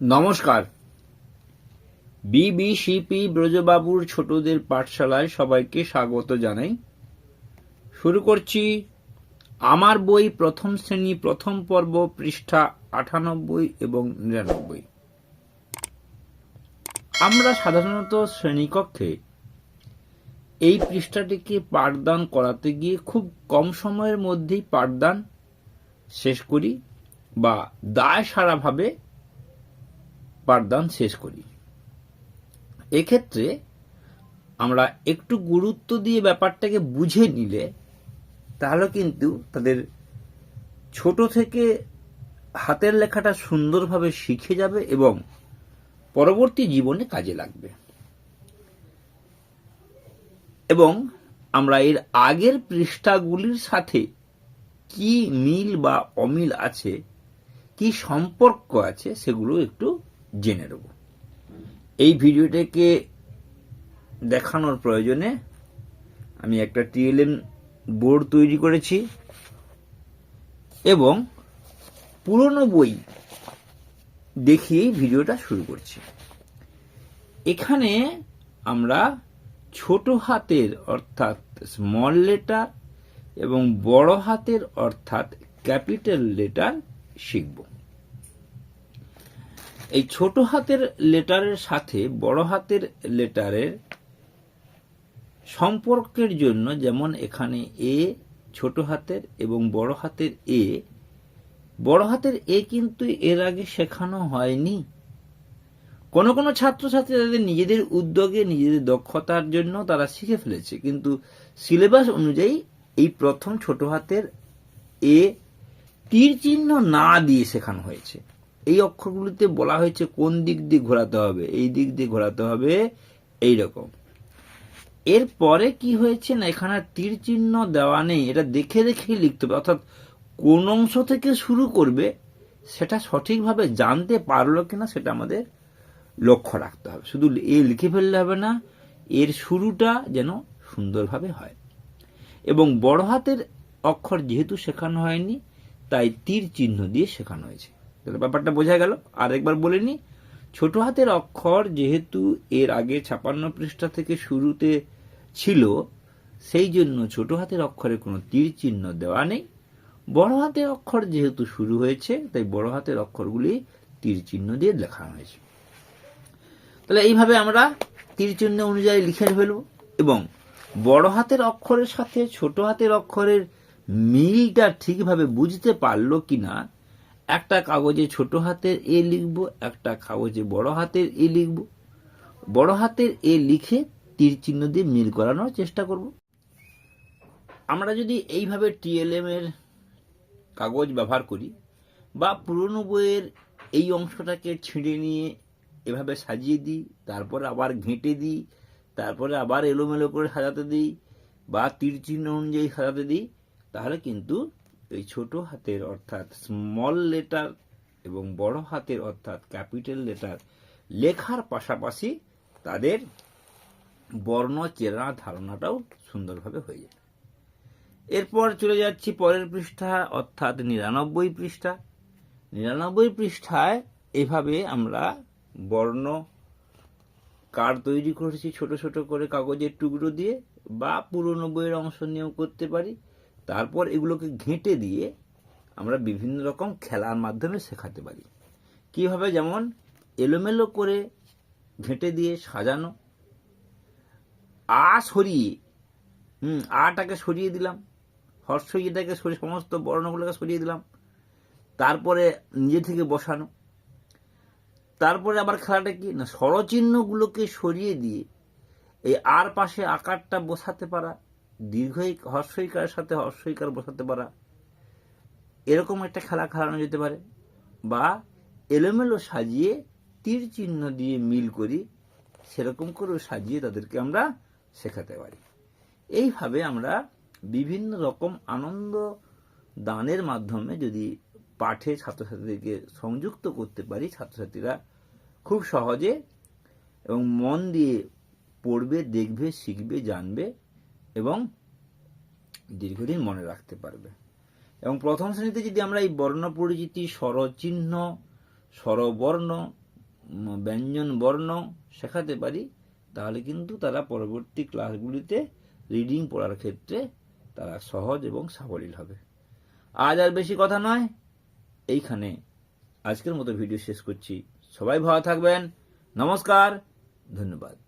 নমস্কার। বিবিসিপি ব্রজবাবুর ছোটদের পাঠশালায় সবাইকে স্বাগত জানাই। শুরু করছি আমার বই প্রথম শ্রেণি, প্রথম পর্ব, পৃষ্ঠা আটানব্বই এবং নিরানব্বই। আমরা সাধারণত শ্রেণীকক্ষে এই পৃষ্ঠাটিকে পাঠদান করাতে গিয়ে খুব কম সময়ের মধ্যেই পাঠদান শেষ করি বা দায় সারাভাবে পাঠদান শেষ করি। এক্ষেত্রে আমরা একটু গুরুত্ব দিয়ে ব্যাপারটাকে বুঝে নিলে তাহলে কিন্তু তাদের ছোট থেকে হাতের লেখাটা সুন্দরভাবে শিখে যাবে এবং পরবর্তী জীবনে কাজে লাগবে। এবং আমরা এর আগের পৃষ্ঠাগুলির সাথে কি মিল বা অমিল আছে, কি সম্পর্ক আছে, সেগুলো একটু জেনে নেব। এই ভিডিওটাকে দেখানোর প্রয়োজনে আমি একটা টিএলএম বোর্ড তৈরি করেছি এবং পুরনো বই দেখিয়েই ভিডিওটা শুরু করছি। এখানে আমরা ছোট হাতের অর্থাৎ স্মল লেটার এবং বড় হাতের অর্থাৎ ক্যাপিটাল লেটার শিখব। এই ছোট হাতের লেটারের সাথে বড় হাতের লেটারের সম্পর্কের জন্য যেমন এখানে এ, ছোট হাতের এবং বড় হাতের এ, বড় হাতের এ কিন্তু এর আগে শেখানো হয়নি। কোনো কোনো ছাত্রছাত্রী তাদের নিজেদের উদ্যোগে, নিজেদের দক্ষতার জন্য তারা শিখে ফেলেছে। কিন্তু সিলেবাস অনুযায়ী এই প্রথম ছোট হাতের এ তীর চিহ্ন না দিয়ে শেখানো হয়েছে। এই অক্ষরগুলিতে বলা হয়েছে কোন দিক দিয়ে ঘোরাতে হবে, এই দিক দিয়ে ঘোরাতে হবে এই রকম এরপরে কি হয়েছে না, এখানে তীর চিহ্ন দেওয়া নেই, এটা দেখে দেখেই লিখতে হবে, অর্থাৎ কোন অংশ থেকে শুরু করবে সেটা সঠিকভাবে জানতে পারল কিনা সেটা আমাদের লক্ষ্য রাখতে হবে। শুধু এ লিখে ফেললে হবে না, এর শুরুটা যেন সুন্দরভাবে হয়। এবং বড় হাতের অক্ষর যেহেতু শেখানো হয়নি, তাই তীর চিহ্ন দিয়ে শেখানো হয়েছে। তাহলে ব্যাপারটা বোঝা গেল। আর একবার বলে নি, ছোট হাতের অক্ষর যেহেতু এর আগে ছাপান্ন পৃষ্ঠা থেকে শুরুতে ছিল, সেই জন্য ছোট হাতের অক্ষরে কোনো তীর চিহ্ন দেওয়া নেই। বড় হাতের অক্ষর যেহেতু শুরু হয়েছে, তাই বড় হাতের অক্ষরগুলি তীর চিহ্ন দিয়ে লেখা হয়েছে। তাহলে এইভাবে আমরা তীর চিহ্ন অনুযায়ী লিখে ফেলব এবং বড় হাতের অক্ষরের সাথে ছোট হাতের অক্ষরের মিলটা ঠিকভাবে বুঝতে পারল কিনা একটা কাগজে ছোট হাতের এ লিখব, একটা কাগজে বড় হাতের এ লিখব। বড় হাতের এ লিখে তীর চিহ্ন দিয়ে মিল করানোর চেষ্টা করব। আমরা যদি এইভাবে টিএলএম এর কাগজ ব্যবহার করি বা পুরনো বইয়ের এই অংশটাকে ছিঁড়ে নিয়ে এভাবে সাজিয়ে দিই, তারপরে আবার ঘেঁটে দিই, তারপরে আবার এলোমেলো করে সাজাতে দিই বা তীর চিহ্ন অনুযায়ী সাজাতে দিই, তাহলে কিন্তু এই ছোট হাতের অর্থাৎ স্মল লেটার এবং বড় হাতের অর্থাৎ ক্যাপিটাল লেটার লেখার পাশাপাশি তাদের বর্ণ, চেনা ধারণাটাও সুন্দরভাবে হয়ে যায়। এরপর চলে যাচ্ছি পরের পৃষ্ঠা, অর্থাৎ নিরানব্বই পৃষ্ঠা। নিরানব্বই পৃষ্ঠায় এভাবে আমরা বর্ণ কার্ড তৈরি করেছি, ছোট ছোট করে কাগজের টুকরো দিয়ে বা পুরনো বইয়ের অংশ নিয়েও করতে পারি। তারপর এগুলোকে ঘেঁটে দিয়ে আমরা বিভিন্ন রকম খেলার মাধ্যমে শেখাতে পারি। কীভাবে যেমন এলোমেলো করে ঘেঁটে দিয়ে সাজানো, আ সরিয়ে, হুম, আটাকে সরিয়ে দিলাম হর্ষ ইয়েটাকে সরিয়ে সমস্ত বর্ণগুলোকে সরিয়ে দিলাম, তারপরে নিজে থেকে বসানো, তারপরে আবার খেলাটা কি? না, স্বরচিহ্নগুলোকে সরিয়ে দিয়ে এই আর পাশে আকারটা বসাতে পারা দীর্ঘই হর্ষইকারের সাথে হর্ষইকার বসাতে পারা, এরকম একটা খেলা খেলানো যেতে পারে, বা এলোমেলো সাজিয়ে তীর চিহ্ন দিয়ে মিল করি সেরকম করেও সাজিয়ে তাদেরকে আমরা শেখাতে পারি। এইভাবে আমরা বিভিন্ন রকম আনন্দ দানের মাধ্যমে যদি পাঠে ছাত্রছাত্রীদেরকে সংযুক্ত করতে পারি, ছাত্রছাত্রীরা খুব সহজে এবং মন দিয়ে পড়বে, দেখবে, শিখবে, জানবে এবং দীর্ঘদিন মনে রাখতে পারবে। এবং প্রথম শ্রেণীতে যদি আমরা এই বর্ণ পরিচিতি, স্বরচিহ্ন, স্বরবর্ণ ব্যঞ্জন বর্ণ শেখাতে পারি, তাহলে কিন্তু তারা পরবর্তী ক্লাসগুলিতে রিডিং পড়ার ক্ষেত্রে তারা সহজ এবং সাবলীল হবে। আজ আর বেশি কথা নয়। এইখানে আজকের মতো ভিডিও শেষ করছি। সবাই ভালো থাকবেন। নমস্কার। ধন্যবাদ।